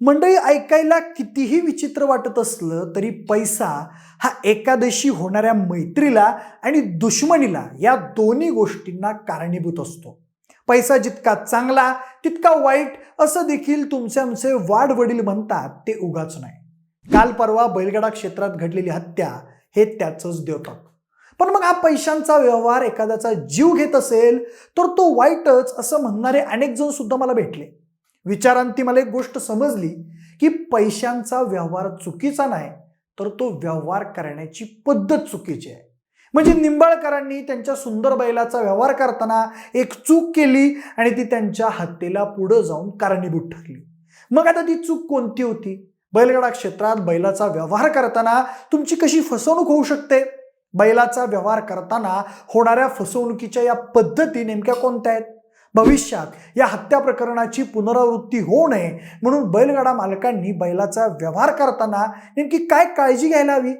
मंडळी ऐकायला कितीही विचित्र वाटत असलं तरी पैसा हा एकादशी होणाऱ्या मैत्रीला आणि दुश्मनीला या दोन्ही गोष्टींना कारणीभूत असतो. पैसा जितका चांगला तितका वाईट असं देखील तुमचे आमचे वाड वडील म्हणतात ते उगाच नाही. काल परवा बैलगाडा क्षेत्रात घडलेली हत्या हे त्याचंच द्योतक पण मग हा पैशांचा व्यवहार एखाद्याचा जीव घेत असेल तर तो वाईटच असं म्हणणारे अनेक जण सुद्धा मला भेटले. विचारांती मला एक गोष्ट समजली की पैशांचा व्यवहार चुकीचा नाही तर तो व्यवहार करण्याची पद्धत चुकीची आहे. म्हणजे निंबाळकरांनी त्यांच्या सुंदर बैलाचा व्यवहार करताना एक चूक केली आणि ती त्यांच्या हत्येला पुढं जाऊन कारणीभूत ठरली. मग आता ती चूक कोणती होती? बैलगाडा क्षेत्रात बैलाचा व्यवहार करताना तुमची कशी फसवणूक होऊ शकते? बैलाचा व्यवहार करताना होणाऱ्या फसवणुकीच्या या पद्धती नेमक्या कोणत्या आहेत? भविष्यात या हत्या प्रकरणाची पुनरावृत्ती होऊ नये म्हणून बैलगाडा मालकांनी बैलाचा व्यवहार करताना नेमकी काय काळजी घ्यायला हवी?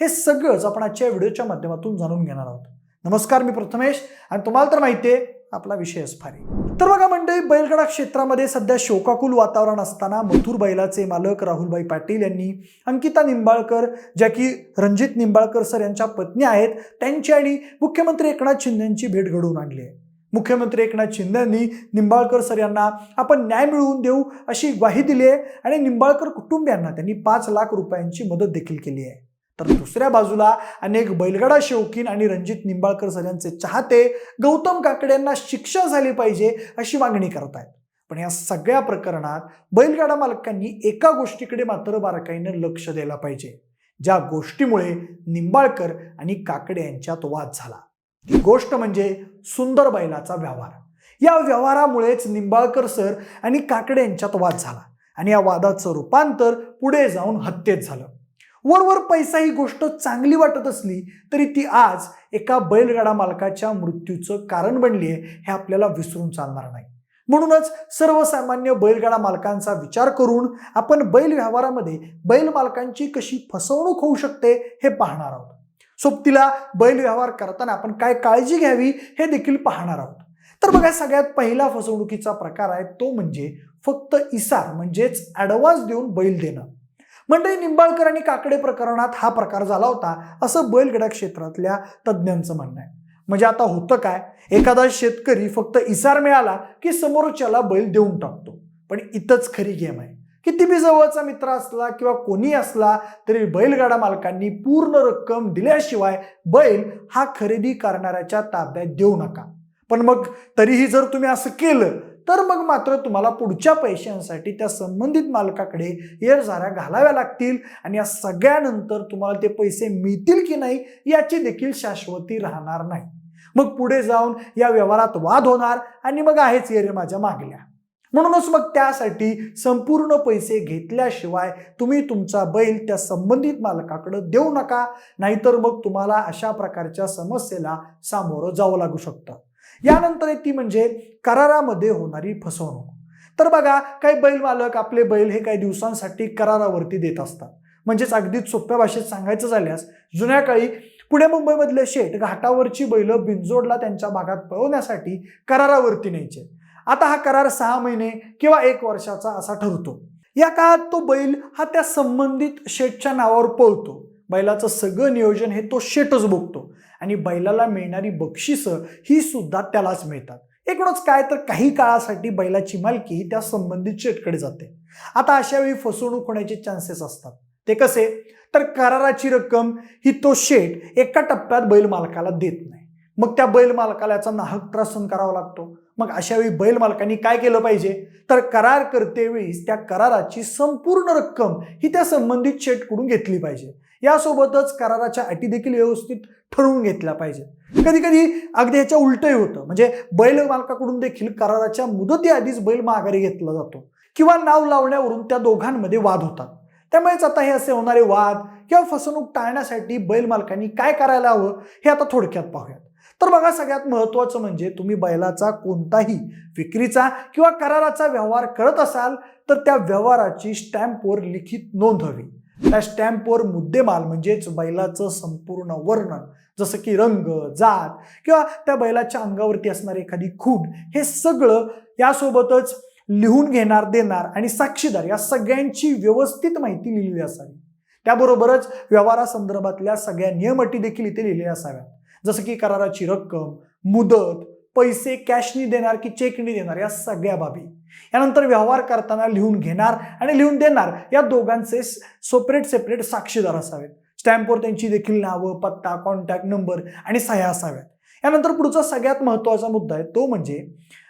हे सगळंच आपण आजच्या व्हिडिओच्या माध्यमातून जाणून घेणार आहोत. नमस्कार मी प्रथमेश आणि तुम्हाला तर माहिती आहे आपला विषयच फारी तर बघा मंडळी बैलगाडा क्षेत्रामध्ये सध्या शोकाकुल वातावरण असताना मथुर बैलाचे मालक राहुलभाई पाटील यांनी अंकिता निंबाळकर ज्या की रणजित निंबाळकर सर यांच्या पत्नी आहेत त्यांची आणि मुख्यमंत्री एकनाथ शिंदे यांची भेट घडवून आणली आहे. मुख्यमंत्री एकनाथ शिंदे यांनी निंबाळकर सर यांना आपण न्याय मिळवून देऊ अशी ग्वाही दिली आहे. आणि निंबाळकर कुटुंबियांना त्यांनी पाच लाख रुपयांची मदत देखील केली आहे. तर दुसऱ्या बाजूला अनेक बैलगाडा शौकीन आणि रणजित निंबाळकर सर यांचे चाहते गौतम काकडे यांना शिक्षा झाली पाहिजे अशी मागणी करत आहेत. पण या सगळ्या प्रकरणात बैलगाडा मालकांनी एका गोष्टीकडे मात्र बारकाईनं लक्ष द्यायला पाहिजे. ज्या गोष्टीमुळे निंबाळकर आणि काकडे यांच्यात वाद झाला. ती गोष्ट म्हणजे सुंदर बैलाचा व्यवहार. या व्यवहारामुळेच निंबाळकर सर आणि काकडे यांच्यात वाद झाला आणि या वादाचं रूपांतर पुढे जाऊन हत्येत झालं. वरवर पैसा ही गोष्ट चांगली वाटत असली तरी ती आज एका बैलगाडा मालकाच्या मृत्यूचं कारण बनली आहे हे आपल्याला विसरून चालणार नाही. म्हणूनच सर्वसामान्य बैलगाडा मालकांचा विचार करून आपण बैल व्यवहारामध्ये बैल मालकांची कशी फसवणूक होऊ शकते हे पाहणार आहोत. सोबतीला बैल व्यवहार करताना आपण काय काळजी घ्यावी हे देखील पाहणार आहोत. तर बघा सगळ्यात पहिला फसवणुकीचा प्रकार आहे तो म्हणजे फक्त इसार म्हणजेच ॲडव्हान्स देऊन बैल देणं. मंडळी निंबाळकर आणि काकडे प्रकरणात हा प्रकार झाला होता असं बैलगडा क्षेत्रातल्या तज्ज्ञांचं म्हणणं आहे. म्हणजे आता होतं काय एखादा शेतकरी फक्त इसार मिळाला की समोरच्याला बैल देऊन टाकतो. पण इथंच खरी गेम आहे. किती बी जवळचा मित्र असला किंवा कोणी असला तरी बैलगाडा मालकांनी पूर्ण रक्कम दिल्याशिवाय बैल हा खरेदी करणाऱ्याच्या ताब्यात देऊ नका. पण मग तरीही जर तुम्ही असं केलं तर मग मात्र तुम्हाला पुढच्या पैशांसाठी त्या संबंधित मालकाकडे येरझाऱ्या घालाव्या लागतील आणि या सगळ्यानंतर तुम्हाला ते पैसे मिळतील की नाही याची देखील शाश्वती राहणार नाही. मग पुढे जाऊन या व्यवहारात वाद होणार आणि मग आहेच येरे माझ्या मागल्या. म्हणूनच मग त्यासाठी संपूर्ण पैसे घेतल्याशिवाय तुम्ही तुमचा बैल त्या संबंधित मालकाकडं देऊ नका. नाहीतर मग तुम्हाला अशा प्रकारच्या समस्येला सामोरं जावं लागू शकतं. यानंतर ती म्हणजे करारामध्ये होणारी फसवणूक. तर बघा काही बैल मालक आपले बैल हे काही दिवसांसाठी करारावरती देत असतात. म्हणजेच अगदीच सोप्या भाषेत सांगायचं झाल्यास जुन्या काळी पुणे मुंबईमधले शेठ घाटावरची बैल बिंजोडला त्यांच्या भागात पळवण्यासाठी करारावरती न्यायचे. आता हा करार सहा महिने किंवा एक वर्षाचा असा ठरतो. या काळात तो बैल हा त्या संबंधित शेटच्या नावावर पळतो. बैलाचं सगळं नियोजन हे तो शेटच बघतो. आणि बैलाला मिळणारी बक्षिसं ही सुद्धा त्यालाच मिळतात. एकूणच काय तर काही काळासाठी बैलाची मालकी ही त्या संबंधित शेटकडे जाते. आता अशा वेळी फसवणूक होण्याचे चान्सेस असतात. ते कसे? तर कराराची रक्कम ही तो शेट एका टप्प्यात बैल मालकाला देत नाही. मग त्या बैल मालकाला याचा नाहक त्रास सहन करावा लागतो. मग अशावेळी बैल मालकांनी काय केलं पाहिजे? तर करार करतेवेळीस त्या कराराची संपूर्ण रक्कम ही त्या संबंधित शेटकडून घेतली पाहिजे. यासोबतच कराराच्या अटी देखील व्यवस्थित ठरवून घेतल्या पाहिजे कधी कधी अगदी ह्याच्या उलटही होतं. म्हणजे बैल मालकाकडून देखील कराराच्या मुदतीआधीच बैल माघारी घेतला जातो. किंवा नाव लावण्यावरून त्या दोघांमध्ये वाद होतात. त्यामुळेच आता हे असे होणारे वाद किंवा फसवणूक टाळण्यासाठी बैल मालकांनी काय करायला हवं हे आता थोडक्यात पाहूयात. तर बघा सगळ्यात महत्त्वाचं म्हणजे तुम्ही बैलाचा कोणताही विक्रीचा किंवा कराराचा व्यवहार करत असाल तर त्या व्यवहाराची स्टॅम्पवर लिखित नोंद हवी. त्या स्टॅम्पवर मुद्देमाल म्हणजेच बैलाचं संपूर्ण वर्णन जसं की रंग जात किंवा त्या बैलाच्या अंगावरती असणारी एखादी खूण हे सगळं यासोबतच लिहून घेणार देणार आणि साक्षीदार या सगळ्यांची व्यवस्थित माहिती लिहिलेली असावी. त्याबरोबरच व्यवहारासंदर्भातल्या सगळ्या नियमटी देखील इथे लिहिलेल्या असाव्यात. जसं की कराराची रक्कम मुदत पैसे कॅशनी देणार की चेकनी देणार या सगळ्या बाबी. यानंतर व्यवहार करताना लिहून घेणार आणि लिहून देणार या दोघांचे सेपरेट सेपरेट साक्षीदार असावेत. स्टॅम्पवर त्यांची देखील नावं पत्ता कॉन्टॅक्ट नंबर आणि सह्या असाव्यात. यानंतर पुढचा सगळ्यात महत्त्वाचा मुद्दा आहे तो म्हणजे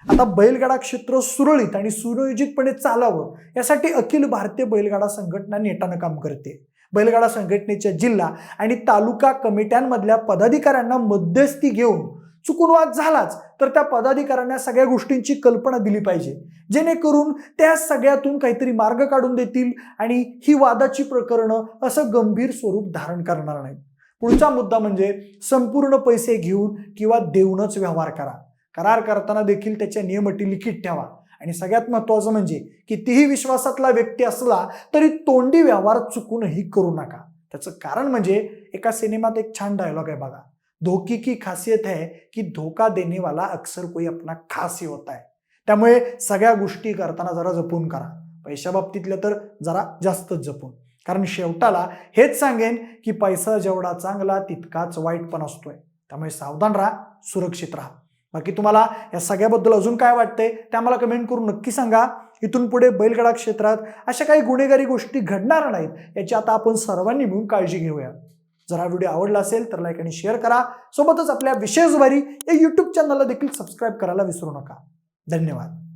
आता बैलगाडा क्षेत्र सुरळीत आणि सुनियोजितपणे चालावं यासाठी अखिल भारतीय बैलगाडा संघटना नेटानं काम करते. बैलगाडा संघटनेच्या जिल्हा आणि तालुका कमिट्यांमधल्या पदाधिकाऱ्यांना मध्यस्थी घेऊन चुकून वाद झालाच तर त्या पदाधिकाऱ्यांना सगळ्या गोष्टींची कल्पना दिली पाहिजे. जेणेकरून त्या सगळ्यातून काहीतरी मार्ग काढून देतील आणि ही वादाची प्रकरणं असं गंभीर स्वरूप धारण करणार नाहीत. पुढचा मुद्दा म्हणजे संपूर्ण पैसे घेऊन किंवा देऊनच व्यवहार करा. करार करताना देखील त्याच्या नियमटी लिखित ठेवा. आणि सगळ्यात महत्त्वाचं म्हणजे कितीही विश्वासातला व्यक्ती असला तरी तोंडी व्यवहार चुकूनही करू नका. त्याचं कारण म्हणजे एका सिनेमात एक छान डायलॉग आहे बघा. धोकी की खासियत है की धोका देने वाला अक्सर कोई अपना खास ही होता है. त्यामुळे सगळ्या गोष्टी करताना जरा जपून करा. पैशा बाबतीतलं तर जरा जास्तच जपून. कारण शेवटाला हेच सांगेन की पैसा जेवढा चांगला तितकाच वाईट पण असतोय. त्यामुळे सावधान राहा सुरक्षित राहा. बाकी तुम्हाला या सगळ्याबद्दल अजून काय वाटतंय ते आम्हाला कमेंट करून नक्की सांगा. इथून पुढे बैलगाडा क्षेत्रात अशा काही गुन्हेगारी गोष्टी घडणार नाहीत याची आता आपण सर्वांनी मिळून काळजी घेऊया. जर हा व्हिडिओ आवडला असेल तर लाईक आणि शेअर करा. सोबतच आपल्या विशेष वारी या यूट्यूब चॅनलला देखील सबस्क्राईब करायला विसरू नका. धन्यवाद.